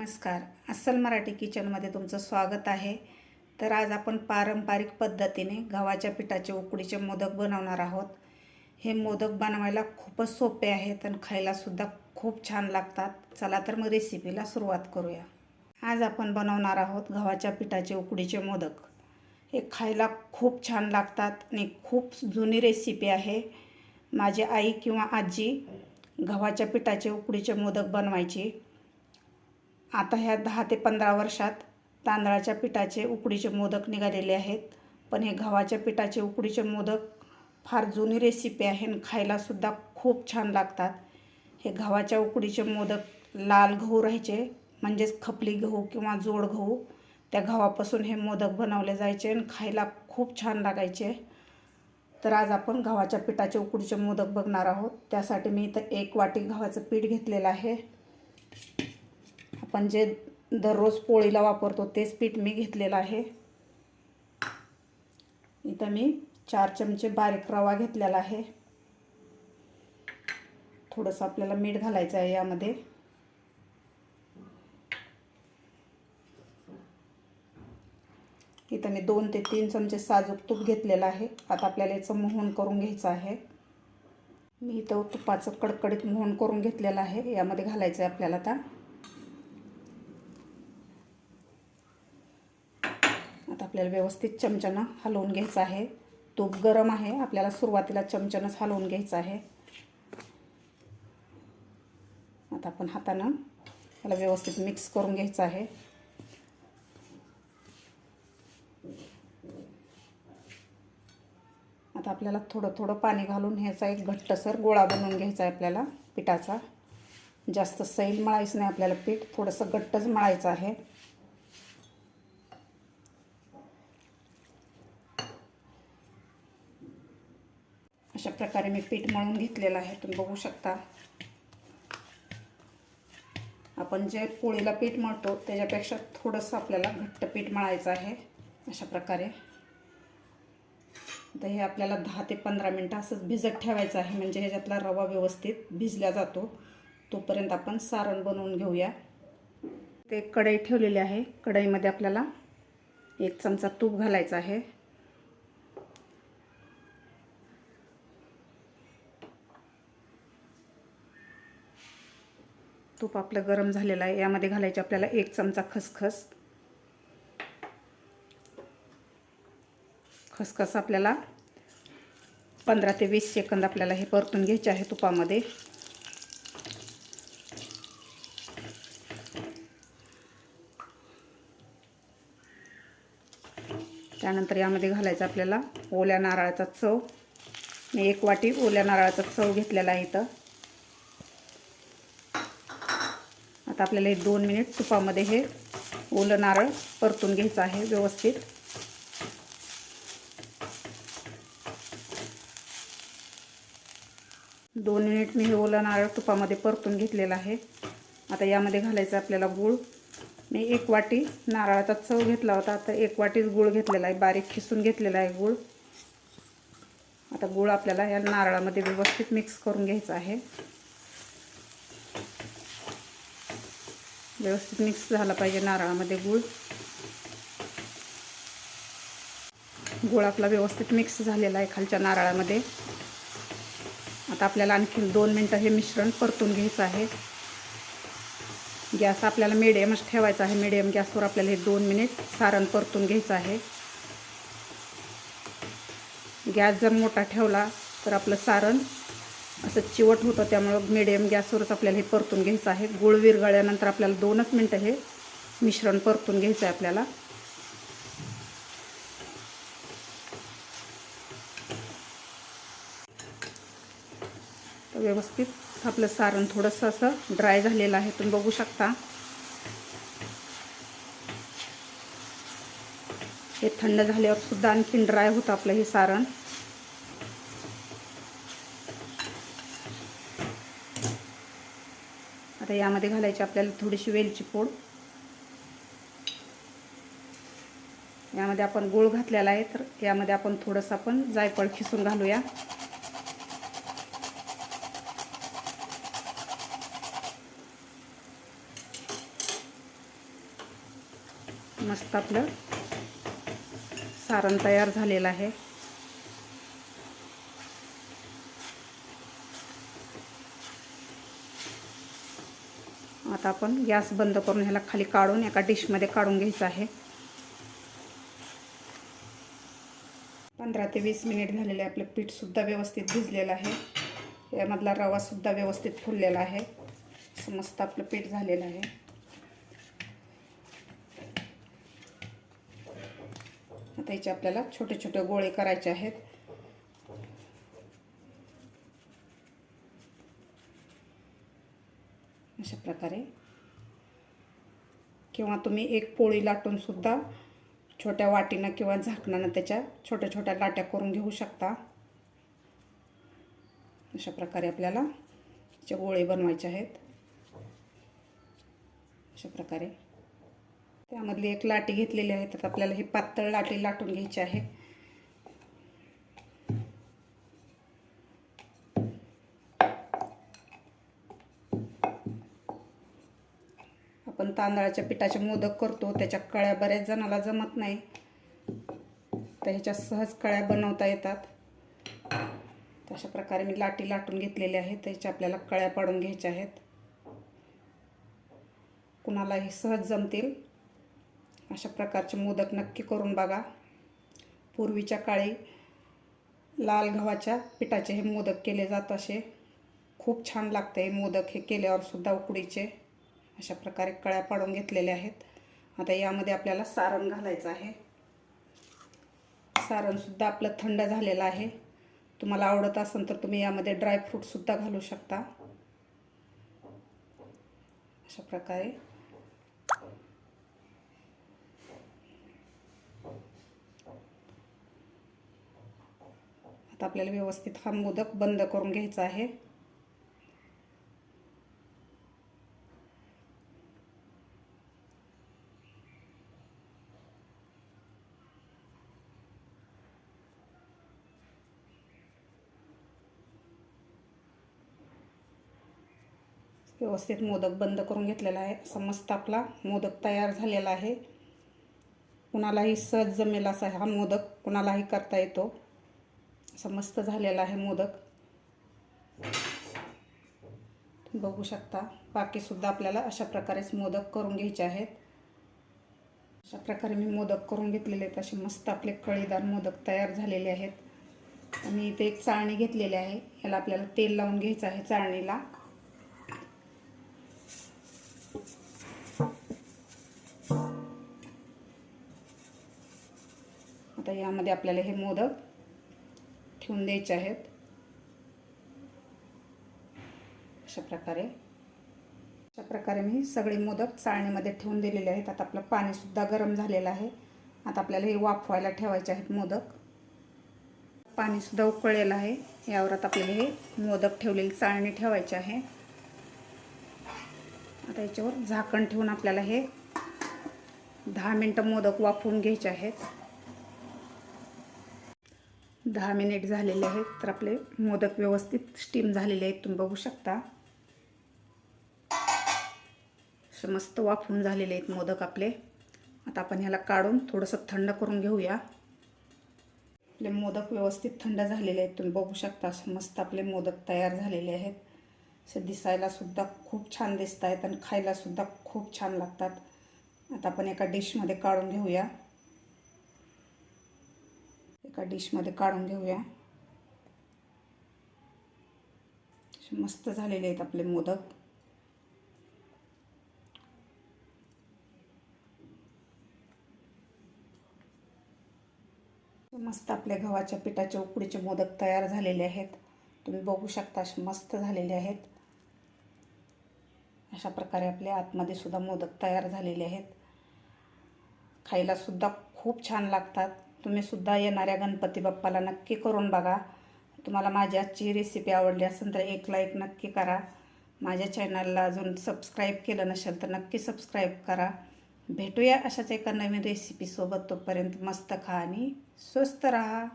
नमस्कार. अस्सल मराठी किचनमध्ये तुमचं स्वागत आहे. तर आज आपण पारंपरिक पद्धतीने गव्हाच्या पिठाचे उकडीचे मोदक बनवणार आहोत. हे मोदक बनवायला खूपच सोपे आहेत आणि खायलासुद्धा खूप छान लागतात. चला तर मग रेसिपीला सुरुवात करूया. आज आपण बनवणार आहोत गव्हाच्या पिठाचे उकडीचे मोदक. हे खायला खूप छान लागतात आणि खूप जुनी रेसिपी आहे. माझी आई किंवा आजी गव्हाच्या पिठाचे उकडीचे मोदक बनवायची. आता ह्या दहा ते पंधरा वर्षात तांदळाच्या पिठाचे उकडीचे मोदक निघालेले आहेत. पण हे गव्हाच्या पिठाचे उकडीचे मोदक फार जुनी रेसिपी आहे आणि खायलासुद्धा खूप छान लागतात. हे गव्हाच्या उकडीचे मोदक लाल गहू राहायचे म्हणजेच खपली गहू किंवा जोड गहू त्या गव्हापासून हे मोदक बनवले जायचे आणि खायला खूप छान लागायचे. तर आज आपण गव्हाच्या पिठाचे उकडीचे मोदक बघणार आहोत. त्यासाठी मी इथं एक वाटी गव्हाचं पीठ घेतलेलं आहे. आपण जे दररोज पोळीला वापरतो तेच पीठ मी घेतलेलं आहे. इथं मी चार चमचे बारीक रवा घेतलेला आहे. थोडंसं आपल्याला मीठ घालायचं आहे यामध्ये. इथं मी दोन ते तीन चमचे साजूक तूप घेतलेलं आहे. आता आपल्याला याचं मोहन करून घ्यायचं आहे. मी इथं तुपाचं कडकडीत मोहन करून घेतलेलं आहे. यामध्ये घालायचं आहे आपल्याला आता. आता आपल्याला व्यवस्थित चमच्यानं हलवून घ्यायचं आहे. तूप गरम आहे. आपल्याला सुरुवातीला चमच्यानंच हलवून घ्यायचं आहे. आता आपण हातानं त्याला व्यवस्थित मिक्स करून घ्यायचं आहे. आता आपल्याला थोडं थोडं पाणी घालून ह्याचा एक घट्टसर गोळा बनवून घ्यायचा आहे आपल्याला पिठाचा. जास्त सैल मळायचं नाही आपल्याला पीठ. थोडंसं घट्टच मळायचं आहे अशा प्रकारे मी पीठ मळून घेतलेलं आहे. तुम्ही बघू शकता. आपण जे पोळीला पीठ मळतो त्याच्यापेक्षा थोडंसं आपल्याला घट्ट पीठ मळायचं आहे अशा प्रकारे. तर हे आपल्याला दहा ते पंधरा मिनटं असंच भिजत ठेवायचं आहे. म्हणजे ह्याच्यातला रवा व्यवस्थित भिजला जातो. तोपर्यंत आपण सारण बनवून घेऊया. ते कढई ठेवलेली आहे. कढईमध्ये आपल्याला एक चमचा तूप घालायचं आहे. तूप आपलं गरम झालेलं आहे. यामध्ये घालायचे आपल्याला एक चमचा खसखस. खसखस आपल्याला पंधरा ते वीस सेकंद आपल्याला हे परतून घ्यायचे आहे तुपामध्ये. त्यानंतर यामध्ये घालायचं आपल्याला ओल्या नारळाचा चव. मी एक वाटी ओल्या नारळाचा चव घेतलेला आहे इथं. आता आपल्याला एक दोन मिनिट तुपामध्ये हे ओलं नारळ परतून घ्यायचं आहे व्यवस्थित. दोन मिनिट मी हे ओलं नारळ तुपामध्ये परतून घेतलेलं आहे. आता यामध्ये घालायचं आपल्याला गूळ. मी एक वाटी नारळाचा चव घेतला होता आता एक वाटीच गूळ घेतलेला आहे बारीक खिसून घेतलेला आहे गूळ. आता गूळ आपल्याला या नारळामध्ये व्यवस्थित मिक्स करून घ्यायचं आहे. व्यवस्थित मिक्स झाला पाहिजे नारळामध्ये गूळ. गूळ आपला व्यवस्थित मिक्स झालेला आहे खालच्या नारळामध्ये. आता आपल्याला आणखी दोन मिनटं हे मिश्रण परतून घ्यायचं आहे. गॅस आपल्याला मिडियमच ठेवायचा आहे. मिडियम गॅसवर आपल्याला हे दोन मिनिट सारण परतून घ्यायचं आहे. गॅस जर मोठा ठेवला तर आपलं सारण असं चिवट होतं त्यामुळं मिडियम गॅसवरच आपल्याला हे परतून घ्यायचं आहे. गुळ विरघळल्यानंतर आपल्याला दोनच मिनटं हे मिश्रण परतून घ्यायचं आहे आपल्याला. तर व्यवस्थित आपलं सारण थोडंसं असं ड्राय झालेलं आहे. तुम्ही बघू शकता. हे थंड झाल्यावर सुद्धा आणखीन ड्राय होतं आपलं हे सारण. आता यामध्ये घालायची आपल्याला थोडीशी वेलची पूड यामध्ये आपण गूळ घातलेला आहे तर यामध्ये आपण थोडंसं आपण जायफळ खिसून घालूया. मस्त आपलं सारण तयार झालेलं आहे आता आपण गॅस बंद करून ह्याला खाली काढून एका डिशमध्ये काढून घ्यायचं आहे. पंधरा ते वीस मिनिट झालेले आपलं पीठसुद्धा व्यवस्थित भिजलेलं आहे. यामधला रवासुद्धा व्यवस्थित फुललेला आहे. समस्त मस्त आपलं पीठ झालेलं आहे. आता याचे आपल्याला छोटे छोटे गोळे करायचे आहेत अशा प्रकारे किंवा तुम्ही एक पोळी लाटूनसुद्धा छोट्या वाटीनं किंवा झाकणानं त्याच्या छोट्या छोट्या लाट्या करून घेऊ शकता. अशा प्रकारे आपल्याला त्याचे गोळे बनवायचे आहेत. अशा प्रकारे. त्यामधली एक लाटी घेतलेली आहे तर आपल्याला ही पातळ लाटी लाटून घ्यायची आहे. आपण तांदळाच्या पिठाचे मोदक करतो. त्याच्या कळ्या बऱ्याच जणाला जमत नाही. तर ह्याच्या सहज कळ्या बनवता येतात. अशा प्रकारे मी लाटी लाटून घेतलेल्या आहेत. त्याच्या आपल्याला कळ्या पाडून घ्यायच्या आहेत. कुणालाही सहज जमतील. अशा प्रकारचे मोदक नक्की करून बघा. पूर्वीच्या काळी लाल गव्हाच्या पिठाचे हे मोदक केले जात असे. खूप छान लागते हे मोदक हे केल्यावर सुद्धा उकडीचे. अशा प्रकारे कळ्या पाडून घेतलेल्या आहेत. आता यामध्ये आपल्याला सारण घालायचं आहे. सारणसुद्धा आपलं थंड झालेलं आहे. तुम्हाला आवडत असेल तर तुम्ही यामध्ये ड्रायफ्रूटसुद्धा घालू शकता. अशा प्रकारे. आता आपल्याला व्यवस्थित हा मोदक बंद करून घ्यायचा आहे. व्यवस्थित मोदक बंद करून घेतलेला आहे. असा मस्त आपला मोदक तयार झालेला आहे. कुणालाही सहज जमेल असा हा मोदक कुणालाही करता येतो. असा मस्त झालेला आहे मोदक. बघू शकता बाकीसुद्धा आपल्याला अशा प्रकारेच मोदक करून घ्यायचे आहेत. अशा प्रकारे मी मोदक करून घेतलेले आहेत. असे मस्त आपले कळीदार मोदक तयार झालेले आहेत. आणि इथे एक चाळणी घेतलेली आहे. याला आपल्याला तेल लावून घ्यायचं आहे चाळणीला. आता यामध्ये आपल्याला हे मोदक ठेवून द्यायचे आहेत. अशा प्रकारे. अशा प्रकारे मी सगळे मोदक चाळणीमध्ये ठेवून दिलेले आहेत. आता आपलं पाणीसुद्धा गरम झालेलं आहे. आता आपल्याला हे वाफवायला ठेवायचे आहेत मोदक. पाणीसुद्धा उकळलेलं आहे. यावर आता आपल्याला हे मोदक ठेवलेली चाळणी ठेवायचे आहे. आता याच्यावर झाकण ठेवून आपल्याला हे दहा मिनटं मोदक वाफवून घ्यायचे आहेत. दहा मिनिट झालेले आहेत तर आपले मोदक व्यवस्थित स्टीम झालेले आहेत तुम्ही बघू शकता. मस्त वाफून झालेले आहेत मोदक आपले. आता आपण ह्याला काढून थोडंसं थंड करून घेऊया. आपले मोदक व्यवस्थित थंड झालेले आहेत तुम्ही बघू शकता. असे मस्त आपले मोदक तयार झालेले आहेत. असे दिसायलासुद्धा खूप छान दिसत आहेत आणि खायलासुद्धा खूप छान लागतात. आता आपण एका डिशमध्ये काढून घेऊया. एका डिशमध्ये काढून घेऊया. मस्त झालेले आहेत आपले मोदक. मस्त आपल्या गव्हाच्या पिठाचे उकडीचे मोदक तयार झालेले आहेत. तुम्ही बघू शकता असे मस्त झालेले आहेत. अशा प्रकारे आपल्या आतमध्ये सुद्धा मोदक तयार झालेले आहेत. खायलासुद्धा खूप छान लागतात. तुम्ही सुद्धा येणाऱ्या गणपती बाप्पाला नक्की करून बघा. तुम्हाला माझी आजची रेसिपी आवडली असेल तर एक लाईक नक्की करा. माझ्या चॅनलला अजून सबस्क्राईब केलं नसेल तर नक्की सबस्क्राईब करा. भेटूया अशाच एका नवीन रेसिपीसोबत तोपर्यंत मस्त खा आणि स्वस्त रहा.